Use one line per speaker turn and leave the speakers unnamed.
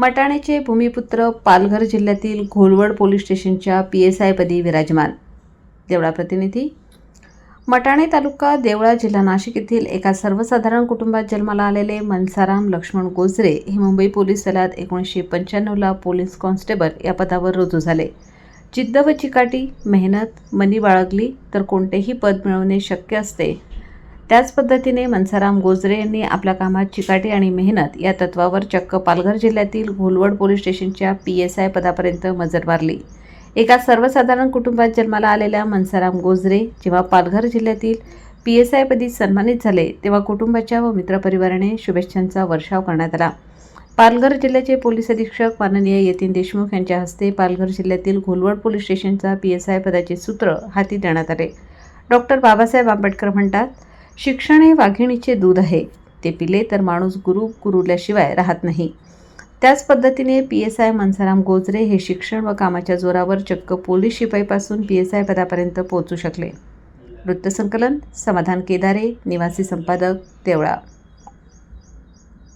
मटाणेचे भूमिपुत्र पालघर जिल्ह्यातील घोलवड पोलीस स्टेशनच्या पी एस आयपदी विराजमान. देवळा प्रतिनिधी. मटाणे तालुका देवळा जिल्हा नाशिक येथील एका सर्वसाधारण कुटुंबात जन्माला आलेले मनसाराम लक्ष्मण गोजरे हे मुंबई पोलीस दलात एकोणीसशे पंच्याण्णवला पोलीस कॉन्स्टेबल या पदावर रुजू झाले. जिद्द व चिकाटी मेहनत मनी बाळगली तर कोणतेही पद मिळवणे शक्य असते त्याच पद्धतीने मनसाराम गोजरे यांनी आपल्या कामात चिकाटी आणि मेहनत या तत्वावर चक्क पालघर जिल्ह्यातील घोलवड पोलीस स्टेशनच्या पी एस आय पदापर्यंत मजल मारली. एका सर्वसाधारण कुटुंबात जन्माला आलेल्या मनसाराम गोजरे जेव्हा पालघर जिल्ह्यातील पी एस आयपदी सन्मानित झाले तेव्हा कुटुंबाच्या व मित्रपरिवाराने शुभेच्छांचा वर्षाव करण्यात आला. पालघर जिल्ह्याचे पोलीस अधीक्षक माननीय यतीन देशमुख यांच्या हस्ते पालघर जिल्ह्यातील घोलवड पोलीस स्टेशनचा पी एस आय पदाचे सूत्र हाती देण्यात आले. डॉक्टर बाबासाहेब आंबेडकर म्हणतात शिक्षण हे वाघिणीचे दूध आहे. ते पिले तर माणूस गुरु गुरुल्याशिवाय राहत नाही. त्याच पद्धतीने P S I Mansaram Gojare हे शिक्षण व कामाच्या जोरावर चक्क पोलीस शिपाईपासून पी एस आय पदापर्यंत पोहोचू शकले. वृत्तसंकलन समाधान केदारे निवासी संपादक देवळा